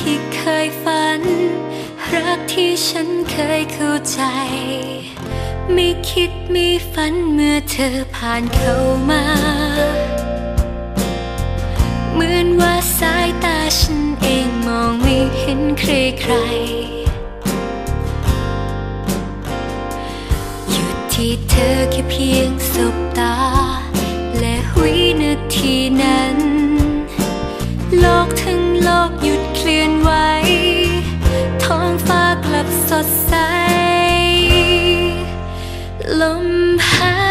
ที่เคยฝัน รักที่ฉันเคยเข้าใจ ไม่คิดไม่ฝันเมื่อเธอผ่านเข้ามา เหมือนว่าสายตาฉันเองมองไม่เห็นใครใครหยุดที่เธอแค่เพียงสบตา ดใส ลมหาย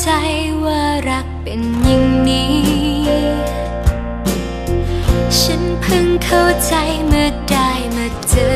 ใจว่ารักเป็นอย่างนี้ ฉันเพิ่งเข้าใจเมื่อได้มาเจอ